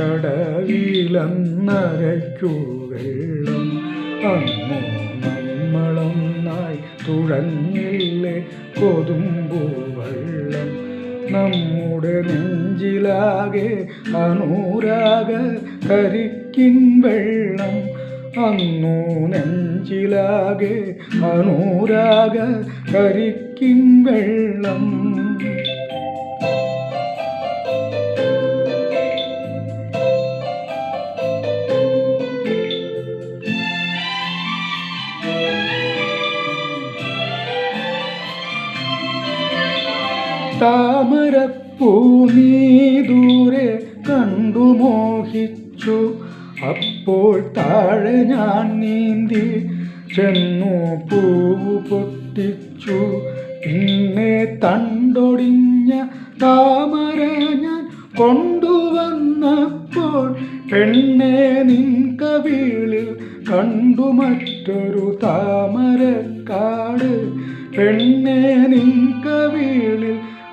കടവിലന്നരയ്ക്കു വെള്ളം. അന്നോ നമ്മളൊന്നായി തുഴഞ്ഞില്ലേ കൊതുമ്പു വെള്ളം. നമ്മുടെ നെഞ്ചിലാകെ അനുരാഗ കരിക്കിൻ വെള്ളം. അന്നു നെഞ്ചിലാകെ അനുരാഗ കരിക്കിൻ വെള്ളം. താമരപ്പൂ നീ ദൂരെ കണ്ടു മോഹിച്ചു. അപ്പോൾ താഴെ ഞാൻ നീന്തി ചെന്നു പൂവ് പൊട്ടിച്ചു. പിന്നെ തണ്ടൊടിഞ്ഞ താമര ഞാൻ കൊണ്ടുവന്നപ്പോൾ പെണ്ണെ നിൻ കവിളിൽ കണ്ടു മറ്റൊരു താമരക്കാട്. പെണ്ണെ നിൻ കവിളിൽ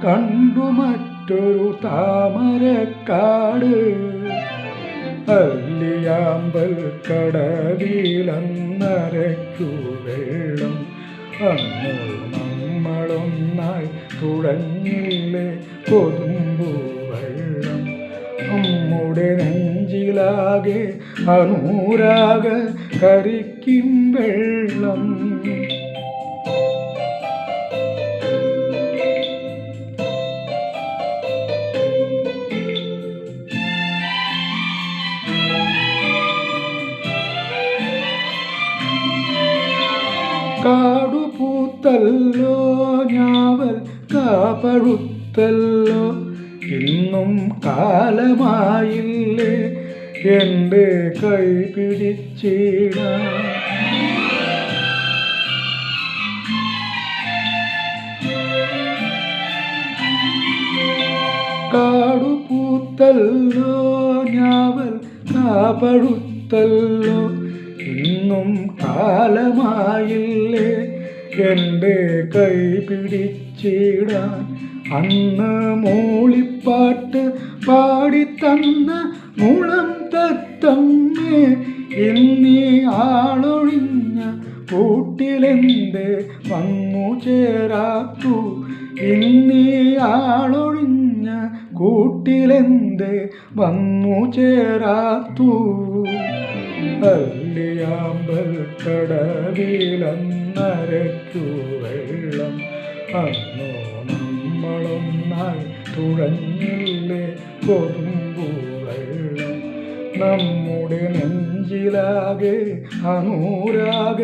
കണ്ടു മറ്റൊരു താമരക്കാട്. അല്ലിയാമ്പൽ കടവിലന്നരയ്ക്കു വെള്ളം അന്ന് നമ്മളൊന്നായി തുഴഞ്ഞില്ലേ കൊതുമ്പു വെള്ളം. നമ്മുടെ നെഞ്ചിലാകെ അനുരാഗ കരിക്കും വെള്ളം. പൂത്തല്ലോ ഞാവൽ കാപ്പഴുത്തല്ലോ ഇന്നും കാലമായില്ലേ എന്റെ കൈ പിടിച്ചിട. കാടു പൂത്തല്ലോ ഞാവൽ കാപ്പഴുത്തല്ലോ ഇന്നും കാലമായില്ലേ എന്റെ കൈ പിടിച്ചിടാൻ അന്ന് മൂളിപ്പാട്ട് പാടിത്തന്ന മുളം തത്തമ്മേ എന്നീ ആളൊഴിഞ്ഞ കൂട്ടിലെന്ത് വന്നു ചേരാത്തു? എന്നീ ആളൊഴിഞ്ഞ കൂട്ടിലെന്ത് വന്നു ചേരാത്തു? അല്ലിയാമ്പൽ കടവിലന്നരച്ചു വെള്ളം. അന്നോ നമ്മളൊന്നായി തുഴഞ്ഞില്ലേ കൊതുമ്പു വെള്ളം. നമ്മുടെ നെഞ്ചിലാകെ അനൂരാഗ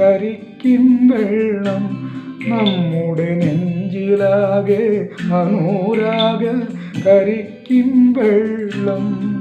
കരിക്കും വെള്ളം. നമ്മുടെ നെഞ്ചിലാകെ അനൂരാഗ കരിക്കും വെള്ളം.